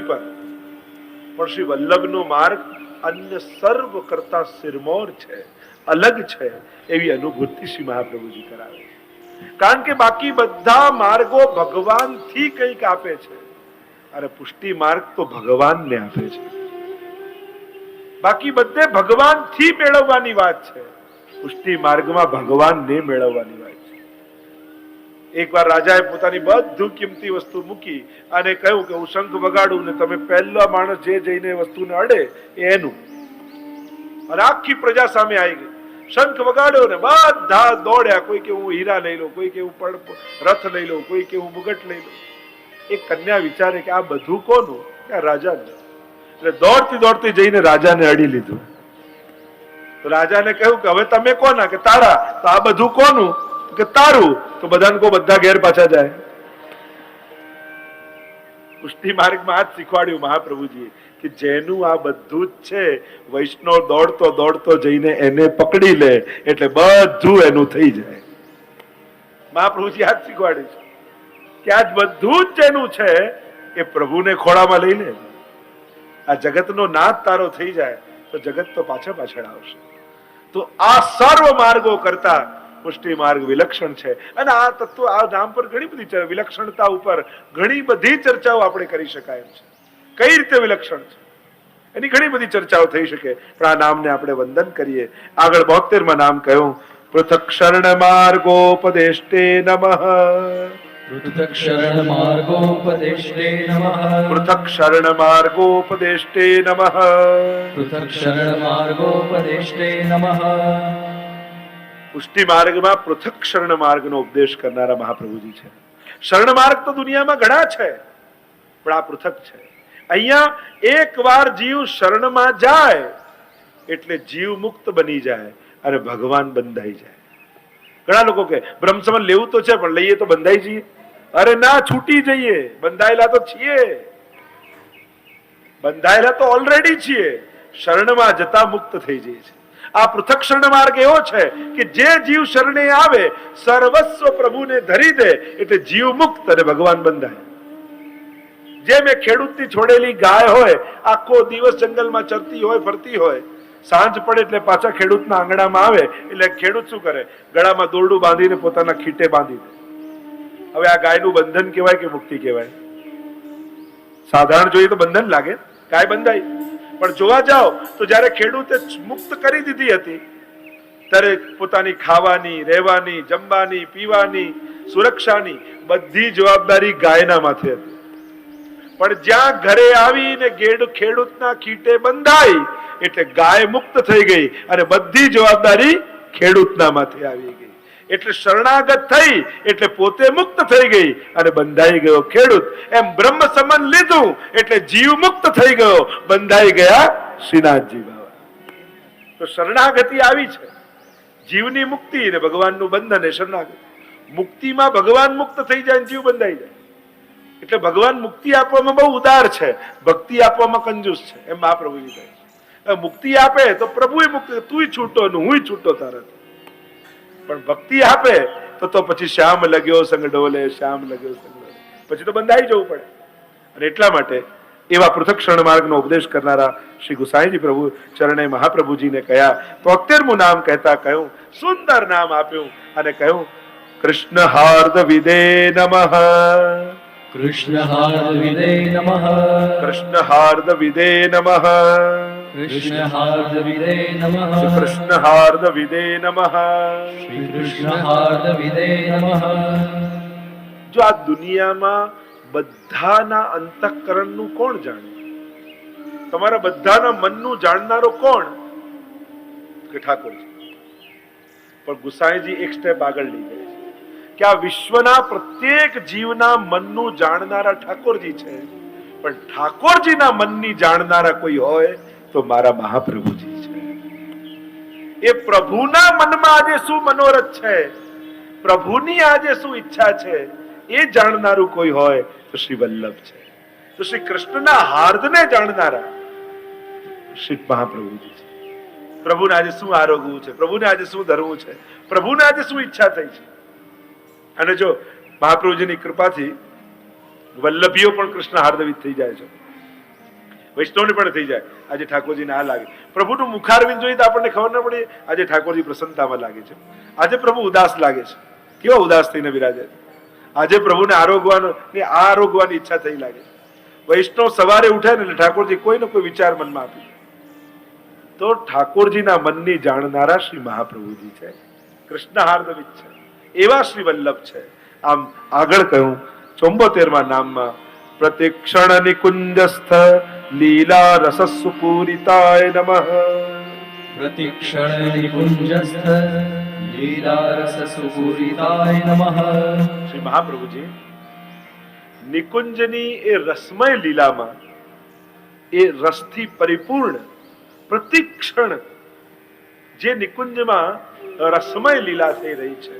પૃથ્વી પર. પણ શ્રી વલ્લભનો માર્ગ અન્ય સર્વ કરતા સિરમોર છે, અલગ છે એવી અનુભૂતિ શ્રી મહાપ્રભુજી કરાવે કારણ કે બાકી બધા માર્ગો ભગવાનથી કંઈક આપે છે. અરે પુષ્ટિ માર્ગ તો ભગવાનને આપે છે. બાકી બધે ભગવાનથી મેળવવાની વાત છે. પુષ્ટિ માર્ગમાં ભગવાનને મેળવવાની વાત એકવાર રાજાએ પોતાની બધું કિંમતી વસ્તુ મૂકી અને કહ્યું કે હું શંખ વગાડું ને તમે પહેલો માણસ જે જઈને વસ્તુને અડે એનું. અને આખી પ્રજા સામે આવી ગઈ. શંખ વગાડ્યો ને બધા દોડ્યા. કોઈ કે હું હીરા લઈ લઉં, કોઈ કે હું રથ લઈ લઉં, કોઈ કે હું મુગટ લઈ લઉં. એ કન્યા વિચારે કે આ બધું કોનું? કે રાજાનું. એટલે દોડતી દોડતી જઈને રાજાને અડી લીધું. તો રાજાને કહ્યું કે હવે તમે કોના? કે તારા. તો આ બધું કોનું? કે તારું? તો બધાને કો બધા ઘેર પાછા જાય. પુષ્ટિ માર્ગમાં આ જ શીખવાડ્યું મહાપ્રભુજીએ કે જેનું આ બધું જ છે, વૈષ્ણવ દોડતો દોડતો જઈને એને પકડી લે, એટલે બધું એનું થઈ જાય. મહાપ્રભુજી આ શીખવાડ્યું છે કે આજ બધું જ જેનું છે, એ પ્રભુને ખોળામાં લઈ લે. આ જગતનો નાદ તારો થઈ જાય, તો જગત તો પાછળ પાછળ આવશે. તો આ સર્વ માર્ગો કરતા પુષ્ટિ માર્ગ વિલક્ષણ છે. અને આ તત્વ આ નામ પર ઘણી બધી વિલક્ષણતા ઉપર ઘણી બધી ચર્ચાઓ આપણે કરી શકાય એમ છે. કઈ રીતે વિલક્ષણ છે? એની ઘણી બધી ચર્ચાઓ થઈ શકે. પણ આ નામને આપણે વંદન કરીએ. આગળ બોતેરમાં નામ કહ્યું. પૃથક શરણ માર્ગોપદેષ્ટે નમઃ. પૃથક શરણ માર્ગોપદેષ્ટે નમઃ. પૃથક શરણ માર્ગોપદેષ્ટે નમઃ. પૃથક શરણ માર્ગોપદેષ્ટે નમઃ. પુષ્ટિ માર્ગમાં પૃથક શરણ માર્ગનો ઉપદેશ કરનારા મહાપ્રભુજી છે. શરણ માર્ગ તો દુનિયામાં ઘણા છે, પણ આ પૃથક છે. અહીંયા એકવાર જીવ શરણમાં જાય, એટલે જીવ મુક્ત બની જાય અને ભગવાન બંધાઈ જાય. ઘણા લોકો કે બ્રહ્મસમન લેવું તો છે, પણ લઈએ તો બંધાઈ જઈએ. અરે ના, છૂટી જઈએ. બંધાયેલા તો છીએ. બંધાયેલા તો ઓલરેડી છીએ. શરણમાં જતા મુક્ત થઈ જઈએ છે આ પૃથક શરણ માર્ગ એવો છે કે જે જીવ શરણે આવે, સર્વસ્વ પ્રભુને ધરી દે એટલે જીવ મુક્ત અને ભગવાન બંધાય. જે મેં ખેડૂતની છોડેલી ગાય હોય, આખો દિવસ જંગલમાં ચરતી હોય, ફરતી હોય, સાંજ પડે એટલે પાછા ખેડૂતના આંગણામાં આવે, એટલે ખેડૂત શું કરે? ગળામાં દોરડું બાંધીને પોતાના ખીટે બાંધી દે. હવે આ ગાયનું બંધન કહેવાય કે મુક્તિ કહેવાય? સાધારણ જોઈએ તો બંધન લાગે. ગાય બંધાઈ પણ જોવા જાઓ તો જ્યારે ખેડૂતે મુક્ત કરી દીધી હતી, ત્યારે પોતાની ખાવાની, રહેવાની, જમવાની, પીવાની, સુરક્ષાની બધી જવાબદારી ગાયના માથે હતી. પણ જ્યાં ઘરે આવીને ગેડ ખેડૂતના કીટે બંધાઈ, એટલે ગાય મુક્ત થઈ ગઈ અને બધી જવાબદારી ખેડૂતના માથે આવી ગઈ. એટલે શરણાગત થઈ, એટલે પોતે મુક્ત થઈ ગઈ અને બંધાઈ ગયો ખેડૂત. એમ બ્રહ્મ સમન લીધું, એટલે જીવ મુક્ત થઈ ગયો, બંધાઈ ગયા શ્રીનાથજી બાબા તો શરણાગતિ આવી છે. જીવની મુક્તિ ને ભગવાનનું બંધન એ શરણાગતિ. મુક્તિમાં ભગવાન મુક્ત થઈ જાય જીવ બંધાઈ જાય. એટલે ભગવાન મુક્તિ આપવામાં બહુ ઉદાર છે. ભક્તિ આપવામાં કંજૂસ છે. એમ મહાપ્રભુજી કહે છે. મુક્તિ આપે તો પ્રભુએ મુક્ત, તુંય છૂટો ને હું છૂટો તારાથી પણ ભક્તિ આપે તો તો પછી શ્યામ લગ્યો સંગ ડોલે શ્યામ લગ્યો સંગ ડોલે. પછી તો બંધાઈ જવું પડે. અને એટલા માટે એવા પૃથક શરણ માર્ગનો ઉપદેશ કરનારા શ્રી ગુસાઈજી પ્રભુ ચરણે મહાપ્રભુજીને કહ્યા તો અત્યારમું નામ કહેતા કહ્યું સુંદર નામ આપ્યું અને કહ્યું કૃષ્ણ હાર્દ વિદે નમઃ. કૃષ્ણ હાર્દ વિદે નમઃ. કૃષ્ણ હાર્દ વિદે નમઃ. કૃષ્ણ नमः। વિદે नमः। વિદે નમઃ જો આ દુનિયામાં બધાના અંતઃકરણનું કોણ જાણે તમારા બધાના મનનું જાણનારો કોણ કે ઠાકોર પણ ગુસાઈજી એક સ્ટેપ આગળ લઈ જાય છે કે આ વિશ્વના પ્રત્યેક જીવના મનનું જાણનારા ઠાકોરજી છે પણ ઠાકોરજીના મનની જાણનારા કોઈ હોય તો મારા મહાપ્રભુજી છે. એ પ્રભુના મનમાં આજે શું મનોરથ છે? પ્રભુની આજે શું ઈચ્છા છે? એ જાણનારું કોઈ હોય તો શ્રી વલ્લભ છે. તો શ્રી કૃષ્ણના હાર્દને જાણનારા શ્રી મહાપ્રભુજી છે. પ્રભુને આજે શું આરોગવું છે? પ્રભુને આજે શું ધરવું છે? પ્રભુને આજે શું ઈચ્છા થઈ છે? અને જો મહાપ્રભુજીની કૃપાથી વલ્લભીઓ પણ કૃષ્ણ હાર્દવિત થઈ જાય છે. વૈષ્ણવને પણ થઈ જાય. આજે ઠાકોરજીને આ લાગે. પ્રભુનું મુખારવિંદ જોઈએ તો આપણને ખબર ન પડે. આજે ઠાકોરજી પ્રસન્નતામાં લાગે છે. આજે પ્રભુ ઉદાસ લાગે છે. કેવા ઉદાસ થઈને બિરાજે? આજે પ્રભુને આરોગવાનો, ને આરોગવાની ઈચ્છા થઈ લાગે વૈષ્ણવ સવારે ઉઠે ને એટલે ઠાકોરજી કોઈ ને કોઈ વિચાર મનમાં આપી તો ઠાકોરજીના મનની જાણનારા શ્રી મહાપ્રભુજી છે. કૃષ્ણ હાર્દવિત છે. એવા શ્રી વલ્લભ છે. આમ આગળ કહ્યું ચોંબોતેરમાં નામમાં પ્રતિક્ષણ નિકુંજસ્થ લીલા રસ સુપૂરિતાય નમ પ્રતિક્ષણ નિકુંજસ્થ લીલારસ સુપૂરિતાય નમ શ્રી મહાપ્રભુજી નિકુંજની એ રસમય લીલામાં એ રસથી પરિપૂર્ણ પ્રતિક્ષણ જે નિકુંજમાં રસમય લીલા થઈ રહી છે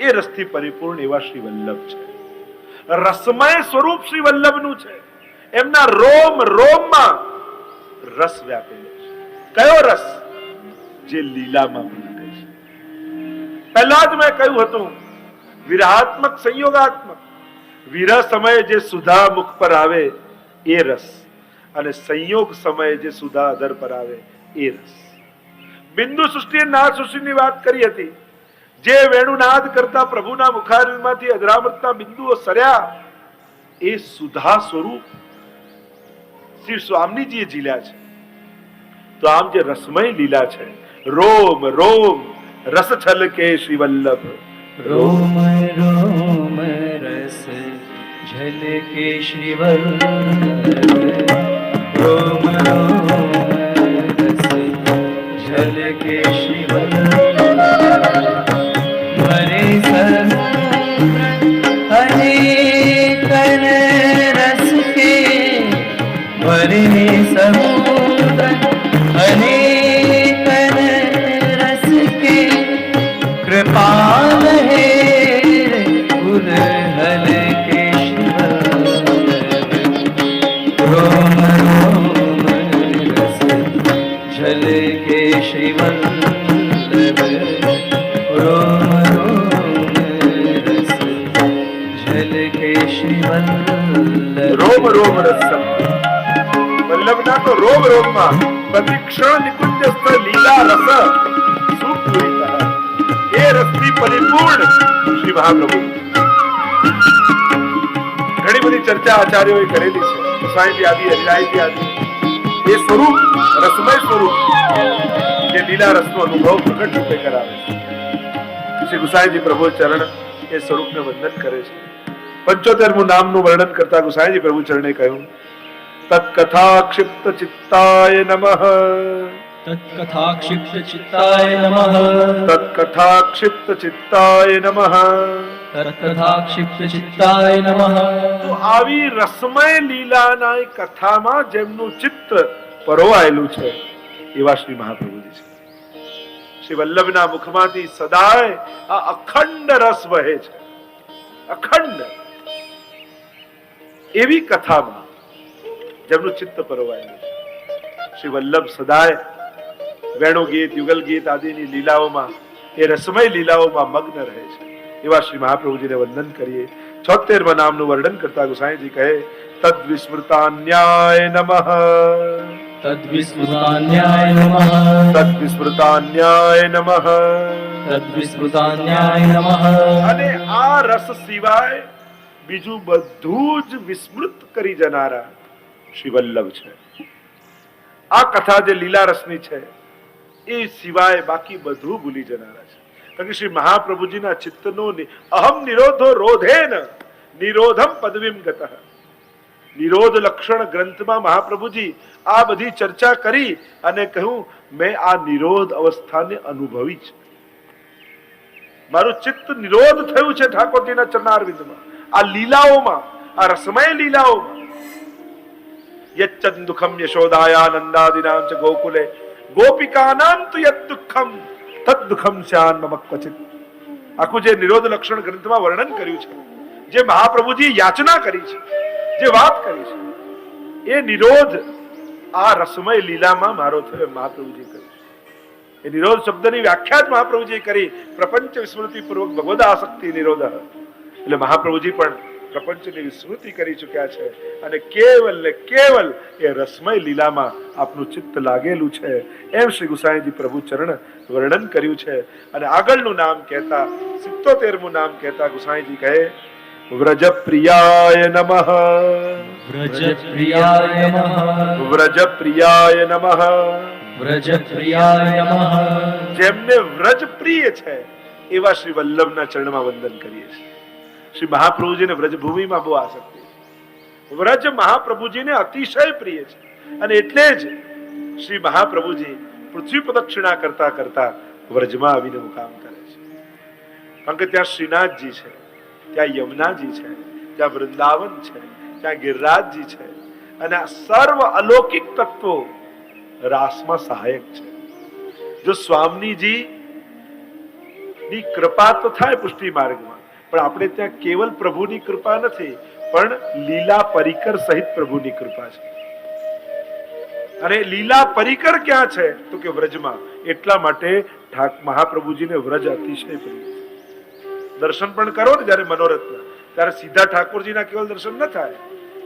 એ રસથી પરિપૂર્ણ એવા શ્રી વલ્લભ છે. રસમય સ્વરૂપ શ્રી વલ્લભનું છે. એમના રોમ, રોમમાં રસ વ્યાપેલો છે. કયો રસ? જે લીલામાં પ્રગટે છે. પહેલા જ મેં કહ્યું હતું, વિરાહાત્મક, સંયોગાત્મક. વિરહ સમયે જે સુધા મુખ પર આવે, એ રસ. અને સંયોગ સમયે જે સુધા અધર પર આવે, એ રસ. બિંદુ સૃષ્ટિએ ના સૃષ્ટિની વાત કરી હતી. જે વેણુનાદ કરતા પ્રભુના મુખારમાંથી અધરામૃતના બિંદુઓ સર્યા, એ સુધા સ્વરૂપ શ્રી સ્વામીજીએ ઝીલ્યા છે. તો આમ જે રસમય લીલા છે, રોમ રોમ રસ છલકે શ્રી વલ્લભ રોમ રોમ, રસ ઝલકે શ્રી વલ્લભ રોમ રોમ લીલા રસ સુપૂરિતા ઘણી બધી ચર્ચા આચાર્યોએ કરેલી છે સાહેબી આદિ હરિરાયજી આદિ એ સ્વરૂપ રસમય સ્વરૂપ જે લીલા રસનો અનુભવ પ્રગટ રૂપે કરાવે છે શ્રી ગુસાઈજી પ્રભુ ચરણ એ સ્વરૂપને વંદન કરે છે પંચોતેરમું નામનું વર્ણન કરતા ગુસાઈજી પ્રભુ ચરણે કહ્યું તત્કથા ચિત્તાય નમઃ તત્કથા ચિત્તાય નમઃ તત્કથા ચિત્તાય નમઃ તત્કથા ચિત્તાય નમઃ તો આવી રસમય લીલાના કથામાં જેમનું ચિત્ત પરોવાયેલું છે એવા શ્રી મહાપ્રભુજી છે. શ્રી વલ્લભના મુખમાંથી સદાય આ અખંડ રસ વહે છે. અખંડ. એવી કથામાં જેમનું ચિત્ત પરોવાયેલું છે. શ્રી વલ્લભ સદાય વેણુ ગીત યુગલ ગીત આદિની લીલાઓમાં એ રસમય લીલાઓમાં મગ્ન રહે છે. એવા શ્રી મહાપ્રભુજીને વંદન કરીએ. છોતેરમાં નામનું વર્ણન કરતા ગુસાઈજી કહે તદ વિસ્મૃતાન્યાય નમઃ. તદ વિસ્મૃતાન્યાય નમઃ. તદ્વિસ્મૃતાન્યાય નમઃ. અને આ રસ સિવાય બીજું બધું જ વિસ્મૃત કરી જનારા શ્રી વલ્લભ છે. આ કથા જે લીલા છે, એ સિવાય બાકી બધું ભૂલી જનારા છે. કારણ કે શ્રી મહાપ્રભુજીના ચિત્તનો અહમ નિરોધો રોધેન, નિરોધમ પદવીમ ગત. નિરોધ લક્ષણ ગ્રંથમાં મહાપ્રભુજી આ બધી ચર્ચા કરી અને કહ્યું, મેં આ નિરોધ અવસ્થાને અનુભવી છે. મારું ચિત્ત નિરોધ થયું છે ઠાકોરજીના ચરણારવિંદમાં. આ લીલાઓમાં, આ રસમય લીલાઓમાં યચ્ચન દુઃખમ યશોદાયાનંદાદિનામ ચ ગોકુલે ગોપિકાનામ તુ યત દુઃખમ તદ દુઃખમ સ્યાન મમ આખું જે નિરોધ લક્ષણ ગ્રંથમાં વર્ણન કર્યું છે જે મહાપ્રભુજી યાચના કરી છે જે વાત કરી છે એ નિરોધ આ રસમય લીલામાં મારો થયો મહાપ્રભુજી કર્યું એ નિરોધ શબ્દની વ્યાખ્યા જ મહાપ્રભુજી કરી પ્રપંચ વિસ્મૃતિ પૂર્વક ભગવદ આસક્તિ નિરોધ એટલે મહાપ્રભુજી પણ પ્રપંચની વિસ્મૃતિ કરી ચૂક્યા છે. અને કેવલ ને કેવલ એ રસમય લીલામાં આપનું ચિત્ત લાગેલું છે. એમ શ્રી ગુસાઈજી પ્રભુ ચરણ વર્ણન કર્યું છે. અને આગળનું નામ કહેતા સિત્તોતેરમું નામ કહેતા ગુસાઈજી કહે વ્રજ પ્રિયાય નમઃ. વ્રજપ્રિયાય નમઃ. વ્રજ પ્રિયાય નમઃ. વ્રજપ્રિયાય નમઃ. જેમને વ્રજ પ્રિય છે એવા શ્રી વલ્લભના ચરણમાં વંદન કરીએ છીએ. શ્રી મહાપ્રભુજીને વ્રજભૂમિમાં બહુ આસક્તિ. વ્રજ મહાપ્રભુજીને અતિશય પ્રિય છે. અને એટલે જ શ્રી મહાપ્રભુજી પૃથ્વી પ્રદક્ષિણા કરતા કરતા વ્રજમાં આવીને મુકામ કરે છે. કારણ કે ત્યાં શ્રીનાથજી છે, ત્યાં યમુનાજી છે, ત્યાં વૃંદાવન છે, ત્યાં ગિરરાજજી છે અને આ સર્વ અલૌકિક તત્વો રાસમાં સહાયક છે. જો સ્વામીજી ની કૃપા તો થાય પુષ્ટિ માર્ગમાં પણ આપણે ત્યાં કેવલ પ્રભુની કૃપા નથી, પણ લીલા પરિકર સહિત પ્રભુની કૃપા છે. અને લીલા પરિકર ક્યાં છે? તો કે વ્રજમાં. એટલા માટે ઠાક મહાપ્રભુજીને વ્રજ અતિશય પ્રિય દર્શન પણ કરો ને જ્યારે મનોરથના. ત્યારે સીધા ઠાકોરજીના કેવલ દર્શન ન થાય.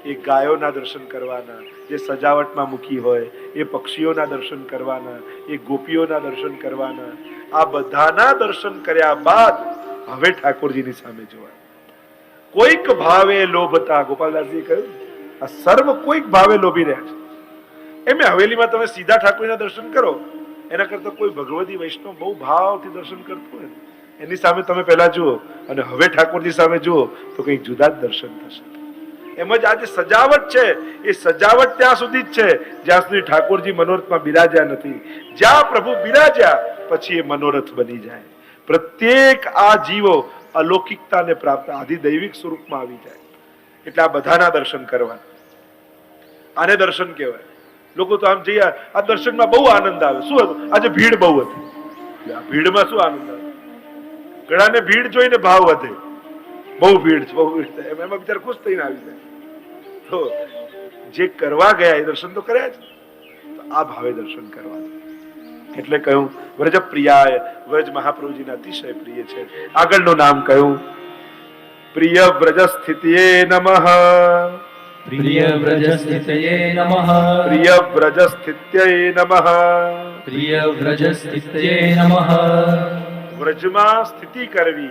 એ ગાયોના દર્શન કરવાના, જે સજાવટમાં મૂકી હોય, એ પક્ષીઓના દર્શન કરવાના, એ ગોપીઓના દર્શન કરવાના. આ બધાના દર્શન કર્યા બાદ હવે ઠાકોરજીની સામે જોવા. કોઈક ભાવે લોભતા, ગોપાલદાસજીએ કહ્યું, આ સર્વ કોઈક ભાવે લોભી રહ્યા છે. એમ હવેલીમાં તમે સીધા ઠાકોરના દર્શન કરો, એના કરતા કોઈ ભગવતી વૈષ્ણવ બહુ ભાવથી દર્શન કરતું હોય એની સામે તમે પહેલા જુઓ અને હવે ઠાકોરજી સામે જુઓ તો કંઈક જુદા જ દર્શન થશે. એમ જ આ જે સજાવટ છે, એ સજાવટ ત્યાં સુધી જ છે, જ્યાં સુધી ઠાકોરજી મનોરથમાં બિરાજ્યા નથી. જ્યાં પ્રભુ બિરાજ્યા, પછી એ મનોરથ બની જાય. પ્રત્યેક આ જીવો અલૌકિકતાને પ્રાપ્ત આધિ દૈવિક સ્વરૂપમાં આવી જાય. એટલે આ બધાના દર્શન કરવાના. આને દર્શન કહેવાય. લોકો તો આમ જઈએ આ દર્શનમાં બહુ આનંદ આવે. શું હતું? આજે ભીડ બહુ હતી. ભીડમાં શું આનંદ આવે? ઘણાને ભીડ જોઈને ભાવ વધે. બહુ ભીડ બહુ ભીડ એમ એમાં બિચારા ખુશ થઈને આવી જાય. તો જે કરવા ગયા એ દર્શન તો કર્યા જ. આ ભાવે દર્શન કરવા. એટલે કહ્યું વ્રજ પ્રિયાય વ્રજ મહાપ્રભુજીના અતિશય પ્રિય છે. આગળનું નામ કહ્યું પ્રિય વ્રજ સ્થિતિએ નમઃ. પ્રિય વ્રજસ્થિતયે નમઃ. પ્રિય વ્રજ સ્થિત્યય નમઃ. પ્રિય વ્રજસ્થિતયે નમઃ. વ્રજમાં સ્થિતિ કરવી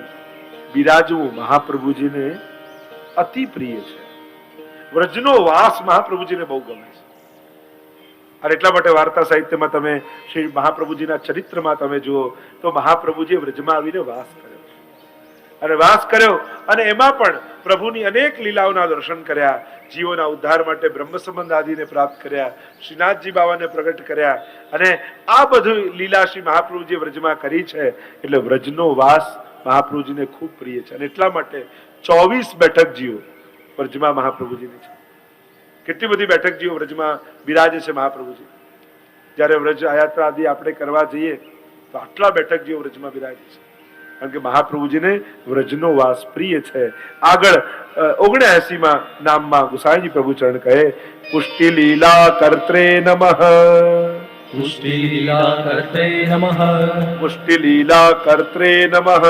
બિરાજવું મહાપ્રભુજીને અતિ પ્રિય છે. વ્રજનો વાસ મહાપ્રભુજીને બહુ ગમે. અને એટલા માટે વાર્તા સાહિત્યમાં તમે શ્રી મહાપ્રભુજીના ચરિત્રમાં તમે જુઓ તો મહાપ્રભુજીએ વ્રજમાં આવીને વાસ કર્યો. અને વાસ કર્યો અને એમાં પણ પ્રભુની અનેક લીલાઓના દર્શન કર્યા, જીવોના ઉદ્ધાર માટે બ્રહ્મ સંબંધ આદિને પ્રાપ્ત કર્યા, શ્રીનાથજી બાવાને પ્રગટ કર્યા અને આ બધું લીલા શ્રી મહાપ્રભુજીએ વ્રજમાં કરી છે. એટલે વ્રજનો વાસ મહાપ્રભુજીને ખૂબ પ્રિય છે અને એટલા માટે ચોવીસ બેઠક જીવો. વ્રજમાં મહાપ્રભુજીની છે. કેટલી બધી બેઠક જીવો વ્રજમાં બિરાજે છે મહાપ્રભુજી. જ્યારે વ્રજ આયાત્રા આદિ આપણે કરવા જઈએ તો આટલા બેઠક જીવો વ્રજમાં બિરાજે છે. કારણ કે મહાપ્રભુજીને વ્રજનો વાસ પ્રિય છે. આગળ ઓગણએસી માં નામમાં ગુસાઈજી પ્રભુ ચરણ કહે પુષ્ટિ લીલા કર્ત્રે નમઃ. પુષ્ટિ લીલા કર્તે નમઃ. પુષ્ટિ લીલા કર્ત્રે નમઃ.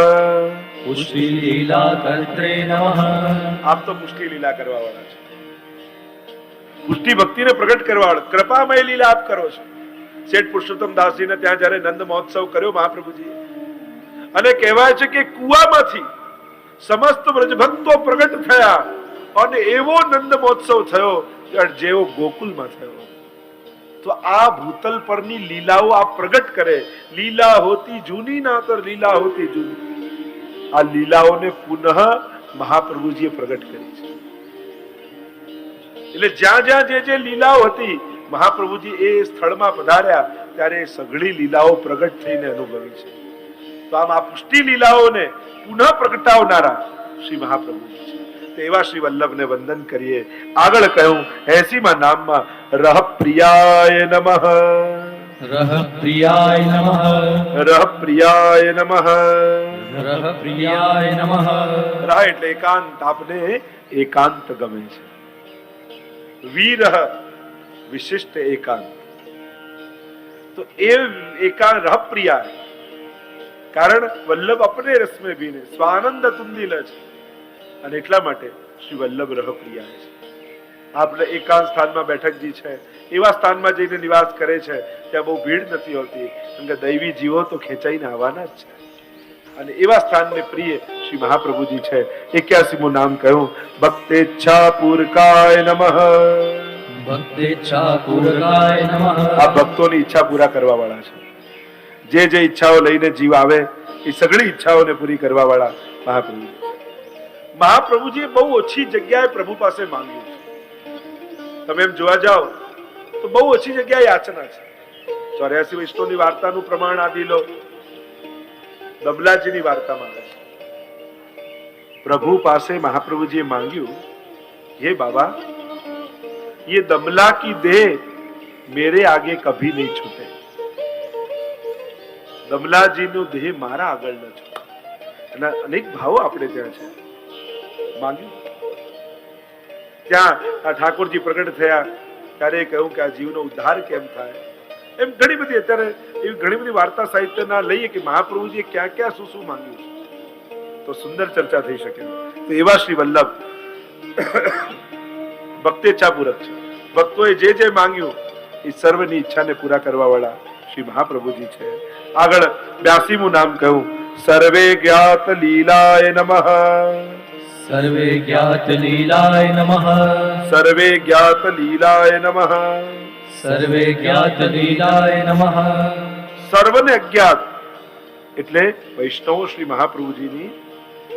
પુષ્ટિ લીલા કર્ત્રે નમઃ. આપ તો પુષ્ટિ લીલા કરવા વાળા છે. પુષ્ટિ ભક્તિને પ્રગટ કરવા કૃપામય લીલા આપ કરો છો. શેઠ પુરુષોત્તમ દાસજીને ત્યાં જ્યારે નંદ મહોત્સવ કર્યો મહાપ્રભુજી અને કહેવાય છે કે કુવામાંથી સમસ્ત વ્રજભક્તો પ્રગટ થયા અને એવો નંદ મહોત્સવ થયો જેવો ગોકુલમાં થયો. તો આ ભૂતલ પરની લીલાઓ આ પ્રગટ કરે. લીલા હોતી જૂની ના તો લીલા હોતી જૂની. આ લીલાઓને પુનઃ મહાપ્રભુજીએ પ્રગટ કરી છે. એટલે જ્યાં જ્યાં જે જે લીલાઓ હતી મહાપ્રભુજી એ સ્થળમાં પધાર્યા ત્યારે સઘળી લીલાઓ પ્રગટ થઈને અનુભવી છે. તો આમ આ પુષ્ટિ લીલાઓને પુનઃ પ્રગટાવનારા શ્રી મહાપ્રભુજી છે. તો શ્રી વલ્લભને વંદન કરીએ. આગળ કહ્યું એસીમાં નામમાં રહ પ્રિયાય નમઃ. રહ પ્રિયાય નમઃ. રહ પ્રિયાય નમઃ. રહ પ્રિયાય નમઃ. રાહ એટલે એકાંત આપને એકાંત ગમે છે. વીરહ વિશિષ્ટ એકાંત તો એ એકાંત રહ પ્રિયા કારણ વલ્લભ અપને રસમે ભીને સ્વાનંદ તુંદિલ છે અને એટલા માટે શ્રી વલ્લભ રહ પ્રિયા છે આપણે એકાંત સ્થાનમાં બેઠકજી છે એવા સ્થાનમાં જઈને નિવાસ કરે છે ત્યાં બહુ ભીડ નથી હોતી કેમ કે દૈવી જીવો તો ખેંચાઈને આવવાના જ છે અને એવા સ્થાનને પ્રિય શ્રી મહાપ્રભુજી છે. એક્યાસીમું નામ કહ્યું ભક્તેચ્છા પૂરકાય નમઃ. ભક્તેચ્છા પૂરકાય નમઃ. આ ભક્તોની ઈચ્છા પૂરા કરવા વાળા છે. જે જે ઈચ્છાઓ લઈને જીવ આવે એ સગળી ઈચ્છાઓને પૂરી કરવા વાળા મહાપ્રભુ મહાપ્રભુજીએ બહુ ઓછી જગ્યાએ પ્રભુ પાસે માંગ્યું છે. તમે એમ જોવા જાઓ તો બહુ ઓછી જગ્યાએ યાચના છે. ચોર્યાસી વૈષ્ણવની વાર્તાનું પ્રમાણ આપી લો. દબલાજીની વાર્તામાં આવે છે પ્રભુ પાસે મહાપ્રભુજીએ માંગ્યું હે બાબા ये दमला की देह मेरे आगे कभी नहीं छूटे દમલાજીનો દેહ મારા આગળ ન છૂટે અને અનેક ભાવો આપણે ત્યાં છે માંગ્યું ત્યાં આ ઠાકોરજી પ્રગટ થયા ત્યારે કહ્યું કે આ જીવનો ઉદ્ધાર કેમ થાય એમ ઘણી બધી અત્યારે એવી ઘણી બધી વાર્તા સાહિત્યના લઈએ કે મહાપ્રભુજીએ ક્યાં ક્યાં શું શું માંગ્યું છે. તો સુંદર ચર્ચા થઈ શકે. તો એવા શ્રી વલ્લભ ભક્તેચ્છા પૂરક છે. ભક્તોએ જે જે માંગ્યું એ સર્વની ઈચ્છાને પૂરા કરવા વાળા શ્રી મહાપ્રભુજી છે. આગળ બ્યાસીમું નામ કહ્યું સર્વે જ્ઞાત લીલાય નમઃ. સર્વે જ્ઞાત લીલાય નમઃ. સર્વે જ્ઞાત લીલાય નમઃ. સર્વે જ્ઞાત લીલાય નમઃ. સર્વને અજ્ઞાત. એટલે વૈષ્ણવો શ્રી મહાપ્રભુજીની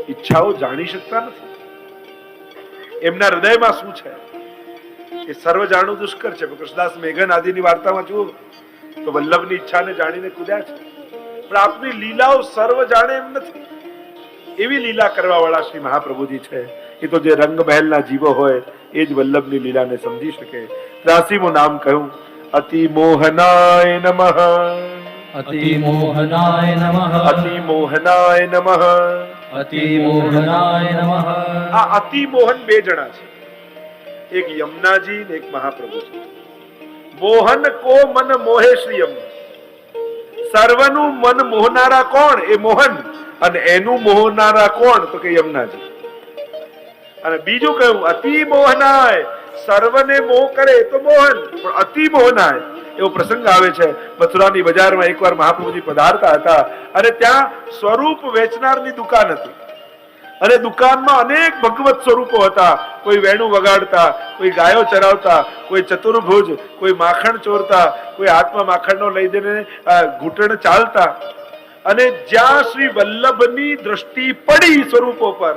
ઈચ્છાઓ જાણી શકતા નથી. એમના હૃદયમાં શું છે? એ સર્વ જાણવું દુષ્કર છે. કૃષ્ણદાસ મેઘન આદિની વાર્તામાં જુઓ તો વલ્લભની ઈચ્છાને જાણીને કૂદ્યા છે. પણ આપની લીલાઓ સર્વ જાણે એમ નથી. એવી લીલા કરવા વાળા શ્રી મહાપ્રભુજી છે. એ તો જે રંગ મહેલના જીવો હોય એ જ વલ્લભની લીલાને સમજી શકે. ત્રાસીમું નામ કહ્યું અતિ મોહનાય નમઃ. અતિ મોહનાય નમઃ. અતિ મોહનાય નમઃ. અતિ મોહનાય નમઃ. આ અતિ મોહન બે જણા છે. એક યમુનાજી ને એક મહાપ્રભુજી મોહન કો મન મોહે શ્રી યમુના સર્વનું મન મોહનારા કોણ? એ મોહન. અને એનું મોહનારા કોણ? તો કે યમુનાજી. અને બીજું કહ્યું, અતિ મોહનાય. સર્વને મોહ કરે તો મોહન, પણ અતિ મોહનાય. એવો પ્રસંગ આવે છે. મથુરાની બજારમાં એકવાર મહાપ્રભુજી પધારતા હતા અને ત્યાં સ્વરૂપ વેચનારની દુકાન હતી. અને દુકાનમાં અનેક ભગવત સ્વરૂપો હતા. કોઈ વેણું વગાડતા, કોઈ ગાયો ચરાવતા, કોઈ ચતુર્ભુજ, કોઈ માખણ ચોરતા, કોઈ હાથમાં માખણનો લઈ દઈને ઘૂંટણ ચાલતા. અને જ્યાં શ્રી વલ્લભની દ્રષ્ટિ પડી સ્વરૂપો પર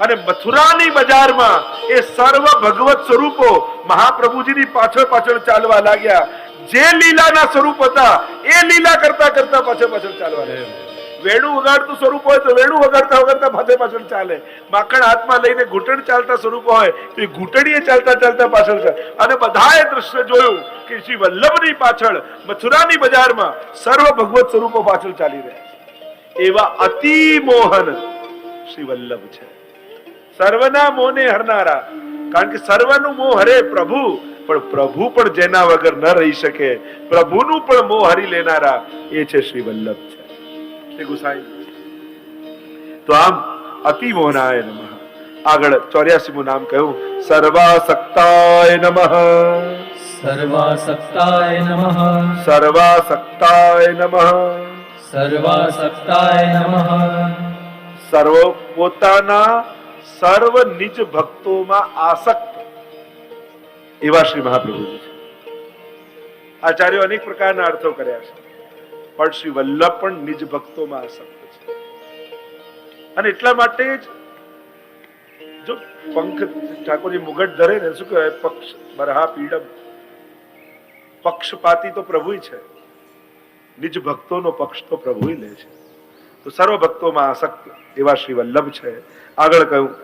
અને મથુરાની બજારમાં એ સર્વ ભગવત સ્વરૂપો મહાપ્રભુજીની પાછળ પાછળ ચાલવા લાગ્યા. જે લીલાના સ્વરૂપ હતા, એ લીલા કરતા કરતા પાછળ પાછળ ચાલવા લાગ્યા. વેણું વગાડતું સ્વરૂપ હોય તો વેણું વગાડતા વગાડતા પાછળ પાછળ ચાલે. માખણ હાથમાં લઈને ઘૂંટણ ચાલતા સ્વરૂપ હોય તો એ ઘૂંટણીએ ચાલતા ચાલતા પાછળ ચાલે. અને બધાએ દ્રશ્ય જોયું કે શ્રી વલ્લભની પાછળ, મથુરાની બજારમાં સર્વ ભગવત સ્વરૂપો પાછળ ચાલી રહ્યા છે. એવા અતિ મોહન શ્રી વલ્લભ છે. સર્વના મોહને હરનારા. કારણ કે સર્વનું મોહ હરે પ્રભુ પણ પ્રભુ પણ જેના વગર ન રહી શકે. પ્રભુનું પણ મોહ હરી લેનારા એ છે શ્રી વલ્લભ છે. શ્રી ગુસાઈ. તો આમ અતિ મોહનાય નમઃ. આગળ ચોર્યાસીમું નામ કહ્યું. સર્વાસક્તાય નમઃ. સર્વાસક્તાય નમઃ. સર્વાસક્તાય નમઃ. સર્વાસક્તાય નમઃ. સર્વ પોતાના સર્વ નિજ ભક્તોમાં આસક્ત. એવા શ્રી મહાપ્રભુજી છે. આચાર્યો અનેક પ્રકારના અર્થો કર્યા છે. પણ શ્રી વલ્લભ પણ નિજ ભક્તોમાં આસક્ત છે. અને એટલા માટે જ જો પંખ ઠાકોરજી મુગટ ધરે ને, શું કહેવાય? પક્ષ બરહા પીડમ. પક્ષપાતી તો પ્રભુ છે. નિજ ભક્તોનો પક્ષ તો પ્રભુ લે છે. તો સર્વ ભક્તોમાં આસક્ત એવા શ્રી વલ્લભ છે. આગળ કહ્યું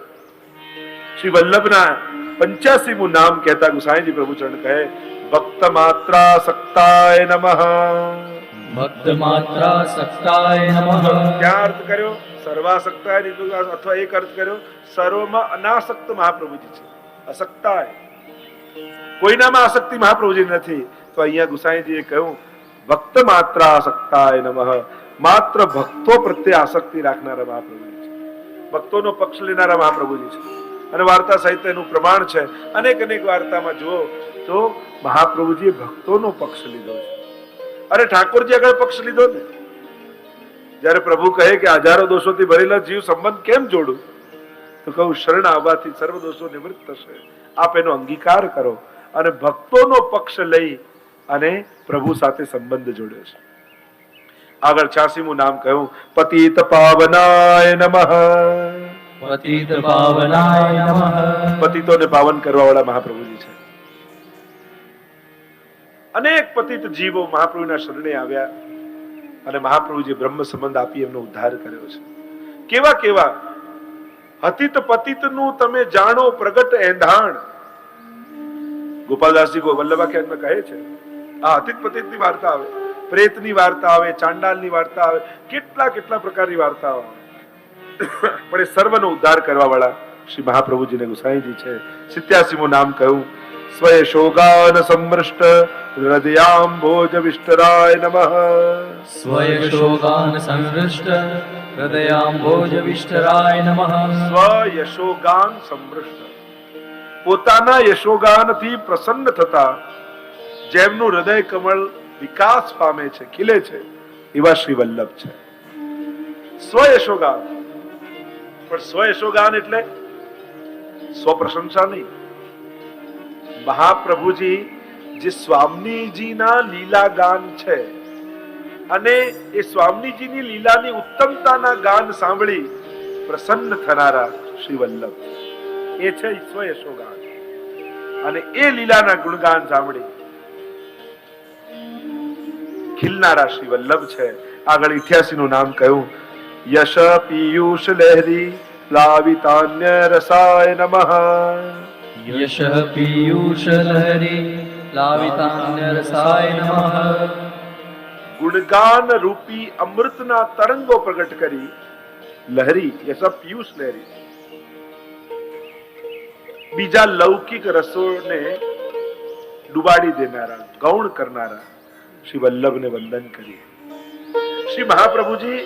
શ્રી વલ્લભના પંચ્યાસીમું નામ કહેતા ગુસાઈજી પ્રભુ ચરણ કહે ભક્ત માત્રા સક્તાય નમઃ. ભક્ત માત્રા સક્તાય નમઃ. ક્યાં અર્થ કર્યો? સર્વાસક્તાય લીધું અથવા એક અર્થ કર્યો? સર્વમાં અનાસક્ત મહાપ્રભુજી છે. અસક્તાય. કોઈનામાં આસક્તિ મહાપ્રભુજી નથી. તો અહીંયા ગુસાઈજીએ કહ્યું ભક્ત માત્રા સક્તાય નમઃ. માત્ર ભક્તો પ્રત્યે આસક્તિ રાખનારા મહાપ્રભુજી. છે ભક્તોનો પક્ષ લેનારા મહાપ્રભુજી છે. અને વાર્તા સાહિત્યનું પ્રમાણ છે. અનેક અનેક વાર્તામાં જુઓ તો મહાપ્રભુજીએ ભક્તોનો પક્ષ લીધો છે. અરે ઠાકોરજી આગળ પક્ષ લીધો ને? જ્યારે પ્રભુ કહે કે હજારો દોષોથી ભરેલા જીવ સંબંધ કેમ જોડું? તો કહું, શરણ આવવાથી સર્વ દોષો નિવૃત્ત થશે. આપ એનો અંગીકાર કરો. અને ભક્તોનો પક્ષ લઈ અને પ્રભુ સાથે સંબંધ જોડ્યો છે. આગળ છ્યાસીમું નામ કહ્યું. પતિત પાવનાય નમઃ. પતિત પાવનાય નમઃ. પતિતોને પાવન કરવા વાળા મહાપ્રભુજી છે. અનેક પતિત જીવો મહાપ્રભુના શરણે આવ્યા અને મહાપ્રભુજી બ્રહ્મ સંબંધ આપી એમનો ઉદ્ધાર કર્યો છે. કેવા કેવા? હતિત પતિતનું તમે જાણો પ્રગટ એંધાણ. ગોપાલદાસજી વલ્લભા વલ્લભાખ્યાનમાં કહે છે આ હતિત પતિતની વાર્તા આવે. પ્રેતની વાર્તા આવે ચાંડાલની વાર્તા આવે કેટલા કેટલા પ્રકારની વાર્તાઓ આવે. પણ એ સર્વનો ઉદ્ધાર કરવા વાળા શ્રી મહાપ્રભુજીને ગુસાઈજી છે. સિત્યાસીમું નામ કહ્યું. સ્વય શોગાન સમૃષ્ટ હૃદયામ ભોજ વિષ્ટરાય નમઃ. સ્વય શોગાન સમૃષ્ટ હૃદયામ ભોજ વિષ્ટરાય નમઃ. સ્વય યશોગાન સમૃષ્ટ. પોતાના યશોગાનથી પ્રસન્ન થતા જેમનું હૃદય કમળ વિકાસ પામે છે, ખીલે છે, એવા શ્રી વલ્લભ છે. સ્વયશોગાન પણ સ્વયશોગાન એટલે સ્વપ્રશંસા નહીં. મહાપ્રભુજી જે સ્વામીજીના લીલા ગાન છે અને એ સ્વામીજીની લીલાની ઉત્તમતાના ગાન સાંભળી પ્રસન્ન થનારા શ્રી વલ્લભ. એ છે સ્વયશોગાન અને એ લીલાના ગુણગાન સાંભળી ખીલનારા શ્રી વલ્લભ છે. આગળ ઇઠ્યાસી નું નામ કહ્યું. યશ પિયુષ લહેરી પ્લાવિતાન્ય રસાય નમઃ. યશ પીયુષ લહરી લાવિતાન્યરસાય નમઃ. ગુણગાન રૂપી અમૃતના તરંગો પ્રગટ કરી. લહેરી યશ પિયુષ લહેરી. બીજા લૌકિક રસોને ડુબાડી દેનારા ગૌણ કરનારા. શ્રી વલ્લભને વંદન કરીએ. શ્રી મહાપ્રભુજી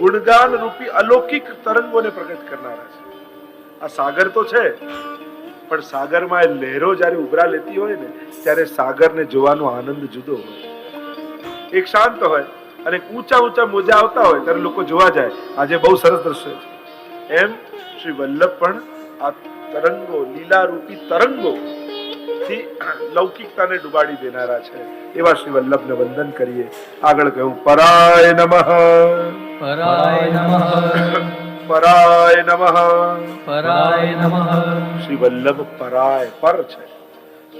ગુણગાન રૂપી અલૌકિક તરંગોને પ્રગટ કરનારા છે. આ સાગર તો છે, પણ સાગરમાં એ લહેરો જ્યારે ઉભરા લેતી હોય ને, ત્યારે સાગરને જોવાનો આનંદ જુદો હોય. એક શાંત હોય અને ઊંચા ઊંચા મોજા આવતા હોય, ત્યારે લોકો જોવા જાય, આજે બહુ સરસ દ્રશ્ય છે. એમ શ્રી વલ્લભ પણ આ તરંગો લીલા રૂપી તરંગો થી લૌકિકતાને ડુબાડી દેનારા છે. એવા શ્રી વલ્લભને વંદન કરીએ. આગળ કહ્યું પરાય નમઃ. પરાય નમઃ. પરાય નમઃ. પરાય નમઃ. શ્રી વલ્લભ પરાય પર છે.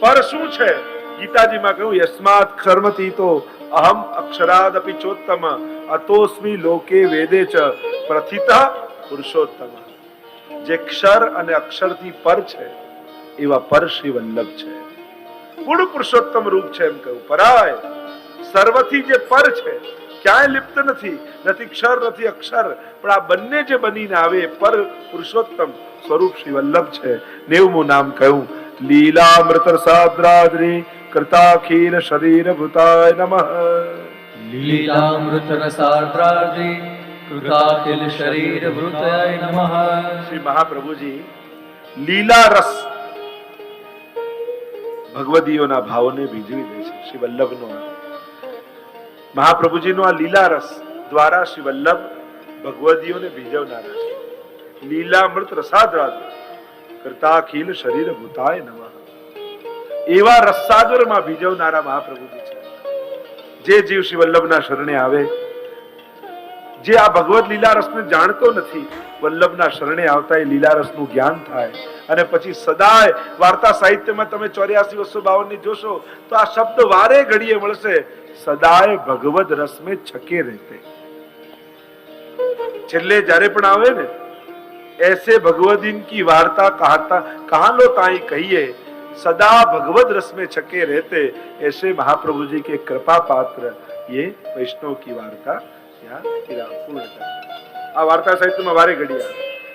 પર શું છે? ગીતાજીમાં કહ્યું યસ્માત કર્મતી તો અહમ અક્ષરાદપી ચોત્તમ અતોસ્મી લોકે વેદે ચ પ્રથિત પુરુષોત્તમ. જે ક્ષર અને અક્ષરથી પર છે એવા પર શ્રી વલ્લભ છે. પૂર્ણ પુરુષોત્તમ રૂપ છે એમ કહ્યું. પરાય સર્વથી જે પર છે ક્યાંય લિપ્ત નથી નથી ક્ષર નથી અક્ષર પણ આ બંને જે બનીને આવે પર પુરુષોત્તમ સ્વરૂપ શ્રી વલ્લભ છે. નેવમું નામ કહ્યું. લીલામૃત સાદ્રાદ્રી કૃતાખીર શરીર ભૂતાય નમઃ. લીલામૃત રસાદ્રાર્ધી કૃતાખિલ શરીર ભૂતાય નમઃ. શ્રી મહાપ્રભુજી લીલા રસ ભગવદીઓના ભાવોને ભીજવી દે છે શ્રી વલ્લભનો મહાપ્રભુજીનો આ લીલા રસ દ્વારા શ્રી વલ્લભ ભગવદીઓને ભીજવનારા છે. લીલામૃત રસાદ્રાદ કરતાખીલ શરીર ભૂતાય નમઃ. એવા રસાદરમાં ભીજવનારા મહાપ્રભુજી છે. જે જીવ શ્રી વલ્લભના શરણે આવે. જે આ ભગવત લીલા રસને જાણતો નથી. વલ્લભના શરણે આવતા એ લીલા રસનું જ્ઞાન થાય અને પછી સદાય વાર્તા સાહિત્યમાં તમે ચોર્યાસી બસો બાવન ની જોશો તો આ શબ્દ વારે ઘડીએ મળશે સદાય ભગવત રસ મેં છકે રહેતે છેલ્લે જ્યારે પણ આવે ને ऐसे भगवदीन की वार्ता कहता कहा लो ताई कहिए सदा भगवत रस में छके रहते ऐसे महाप्रभु जी के कृपा पात्र ये वैष्णव की वार्ता यहाँ विराम पूर्ण करते આ વાર્તા સાહિત્યમાં વારે ઘડિયા.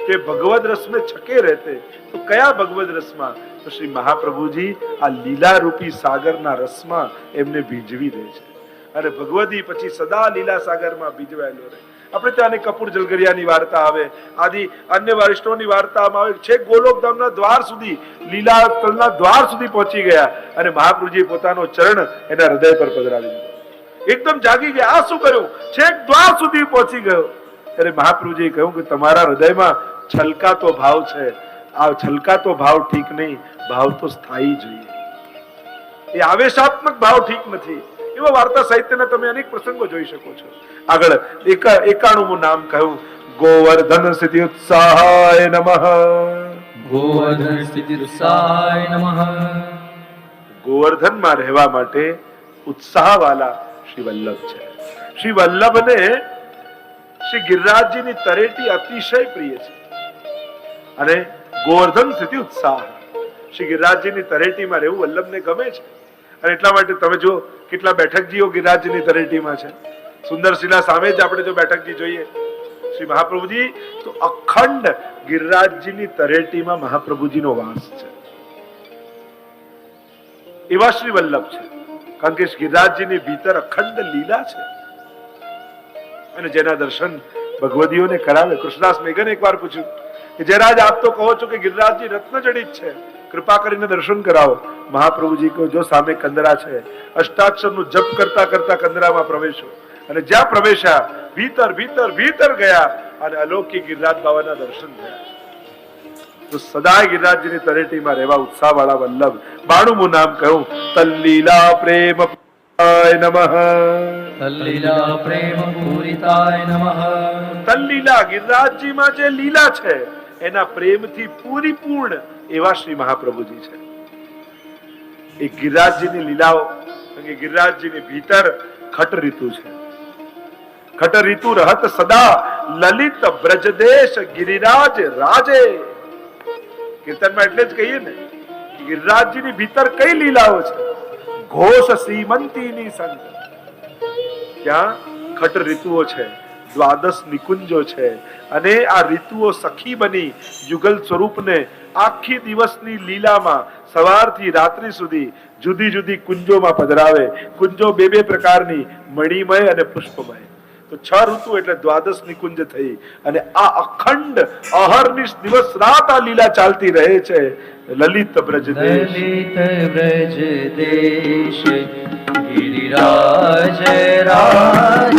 કે ભગવદ રસમે છકે રહેતે, તો કયા ભગવદ રસમાં? તો શ્રી મહાપ્રભુજી આ લીલા રૂપી સાગરના રસમાં એમને ભીંજવી દે છે. અને ભગવદી પછી સદા લીલા સાગરમાં ભીજવાયેલો રહે. આપણે ત્યાં કપૂર જલગરિયાની વાર્તા આવે. આદિ અન્ય વરિષ્ઠોની વાર્તામાં આવે છેક ગોલોકધામના દ્વાર સુધી, લીલા તળના દ્વાર સુધી પહોંચી ગયા. અને મહાપ્રભુજી પોતાનો ચરણ એના હૃદય પર પધરાવી દીધો. એકદમ જાગી ગયા. આ શું કર્યું? છેક દ્વાર સુધી પહોંચી ગયો. ત્યારે મહાપ્રભુજીએ કહ્યું કે તમારા હૃદયમાં છલકાતો ભાવ છે. આ છલકાતો ભાવ ઠીક નહીં ભાવ તો સ્થાયી જોઈએ. એ આવેશાત્મક ભાવ ઠીક નથી. એવા વાર્તા સાહિત્યના તમે અનેક પ્રસંગો જોઈ શકો છો. આગળ એક એકાણું નામ કહ્યું. ગોવર્ધન સ્થિતિ ઉત્સાહાય નમઃ. ગોવર્ધન સ્થિતિ ઉત્સાય નમઃ. ગોવર્ધનમાં રહેવા માટે ઉત્સાહવાલા શ્રી વલ્લભ છે. શ્રી વલ્લભને શ્રી ગિરિરાજજીની તરેટી અતિશય પ્રિય છે. અને ગોવર્ધન સ્થિતિ ઉત્સાહ. શ્રી ગિરિરાજજીની તરેટીમાં રહેવું વલ્લભને ગમે છે. અને એટલા માટે તમે જો કેટલા બેઠકજીઓ ગિરિરાજજીની તરેટીમાં છે. સુંદરશીલા સામે જ આપણે જો બેઠકજી જોઈએ. શ્રી મહાપ્રભુજી, તો અખંડ ગિરિરાજજીની તરેટીમાં મહાપ્રભુજીનો વાસ છે. એવા શ્રી વલ્લભ છે. કારણ કે ગિરિરાજજીની ભીતર અખંડ લીલા છે. અને જેના દર્શન ભગવદીઓને કરાવે. કૃષ્ણદાસ મેઘન એકવાર પૂછ્યું કે, જયરાજ, આપ તો કહો છો કે ગિરિરાજજી રત્નજડિત છે. કૃપા કરીને દર્શન કરાવો. મહાપ્રભુજી કહો જો સામે કંદરા છે, અષ્ટાક્ષરનું જપ કરતા કરતા કંદરામાં પ્રવેશો. અને જ્યાં પ્રવેશ્યા, ભીતર ભીતર ભીતર ગયા અને અલૌકિક ગિરિરાજ બાબાના દર્શન થયા. તો સદાય ગિરિરાજજીની તરેટીમાં રહેવા ઉત્સાહ વાળા વલ્લભ બાણુમું નામ કહ્યું, તલ્લીલા પ્રેમ નમઃ. તલ્લીલા ગિરિરાજજીમાં જે લીલા છે, એના પ્રેમથી પૂરીપૂર્ણ એવા શ્રી મહાપ્રભુજી છે. એ ગિરિરાજજીની લીલાઓ કે ગિરિરાજજીની ભીતર ખટ ઋતુ છે. ખટ ઋતુ રહત સદા લલિત બ્રજદેશ ગિરિરાજ રાજે. કીર્તનમાં એટલે જ કહીએ ને ગિરિરાજજીની ભીતર કઈ લીલાઓ છે? ઘોષ શ્રીમંતીની સંગ ત્યાં ખટ ઋતુઓ છે, દ્વાદશ નિકુંજો છે અને આ ઋતુઓ સખી બની યુગલ સ્વરૂપને આખી દિવસની લીલામાં સવારથી રાત્રિ સુધી જુદી જુદી કુંજોમાં પધરાવે. કુંજો બે બે પ્રકારની મણિમય અને પુષ્પમય. છ ઋતુ એટલે દ્વાદશ નિકુંજ થઈ અને આ અખંડ અહર્નિશ દિવસ રાત આ લીલા ચાલતી રહે છે. લલિત બ્રજદેશ. લલિત બ્રજ દેશ ગિરિરાજ રાજે.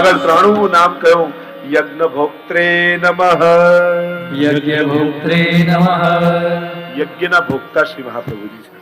આગળ ત્રણું નામ કહ્યું. યજ્ઞ ભોક્ત્રે નમઃ. યજ્ઞ ભોક્ત્રે નમઃ. યજ્ઞના ભોક્તા શ્રી મહાપ્રભુજી છે.